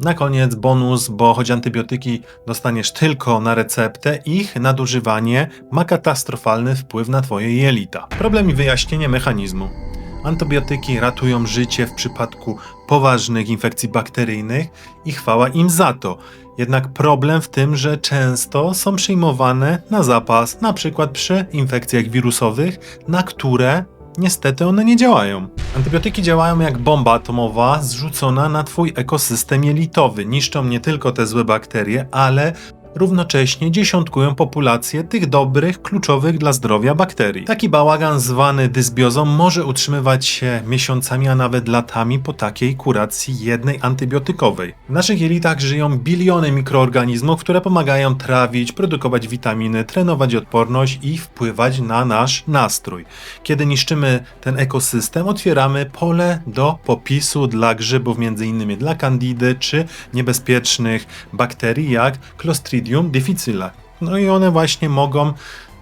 Na koniec bonus, bo choć antybiotyki dostaniesz tylko na receptę, ich nadużywanie ma katastrofalny wpływ na twoje jelita. Problem i wyjaśnienie mechanizmu. Antybiotyki ratują życie w przypadku poważnych infekcji bakteryjnych i chwała im za to. Jednak problem w tym, że często są przyjmowane na zapas, na przykład przy infekcjach wirusowych, na które niestety one nie działają. Antybiotyki działają jak bomba atomowa zrzucona na twój ekosystem jelitowy. Niszczą nie tylko te złe bakterie, ale równocześnie dziesiątkują populację tych dobrych, kluczowych dla zdrowia bakterii. Taki bałagan zwany dysbiozą może utrzymywać się miesiącami, a nawet latami po takiej kuracji jednej antybiotykowej. W naszych jelitach żyją biliony mikroorganizmów, które pomagają trawić, produkować witaminy, trenować odporność i wpływać na nasz nastrój. Kiedy niszczymy ten ekosystem, otwieramy pole do popisu dla grzybów, m.in. dla kandidy czy niebezpiecznych bakterii jak Clostridium difficile. No i one właśnie mogą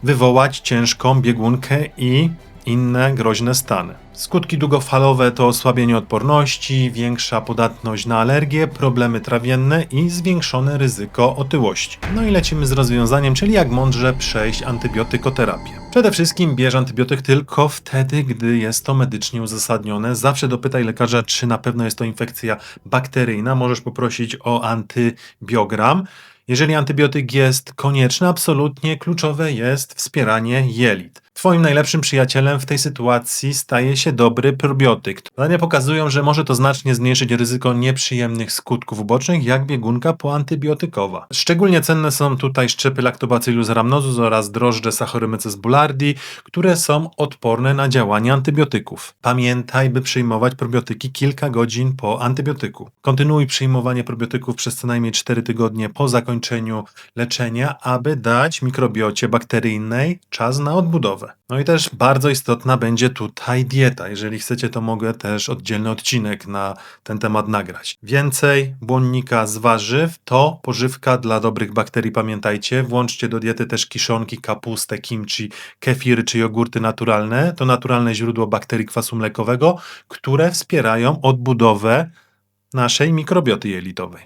wywołać ciężką biegunkę i inne groźne stany. Skutki długofalowe to osłabienie odporności, większa podatność na alergie, problemy trawienne i zwiększone ryzyko otyłości. No i lecimy z rozwiązaniem, czyli jak mądrze przejść antybiotykoterapię. Przede wszystkim bierz antybiotyk tylko wtedy, gdy jest to medycznie uzasadnione. Zawsze dopytaj lekarza, czy na pewno jest to infekcja bakteryjna. Możesz poprosić o antybiogram. Jeżeli antybiotyk jest konieczny, absolutnie kluczowe jest wspieranie jelit. Twoim najlepszym przyjacielem w tej sytuacji staje się dobry probiotyk. Badania pokazują, że może to znacznie zmniejszyć ryzyko nieprzyjemnych skutków ubocznych, jak biegunka poantybiotykowa. Szczególnie cenne są tutaj szczepy Lactobacillus rhamnosus oraz drożdże Saccharomyces boulardii, które są odporne na działanie antybiotyków. Pamiętaj, by przyjmować probiotyki kilka godzin po antybiotyku. Kontynuuj przyjmowanie probiotyków przez co najmniej 4 tygodnie po zakończeniu leczenia, aby dać mikrobiocie bakteryjnej czas na odbudowę. No i też bardzo istotna będzie tutaj dieta. Jeżeli chcecie, to mogę też oddzielny odcinek na ten temat nagrać. Więcej błonnika z warzyw to pożywka dla dobrych bakterii, pamiętajcie. Włączcie do diety też kiszonki, kapustę, kimchi, kefiry czy jogurty naturalne. To naturalne źródło bakterii kwasu mlekowego, które wspierają odbudowę naszej mikrobioty jelitowej.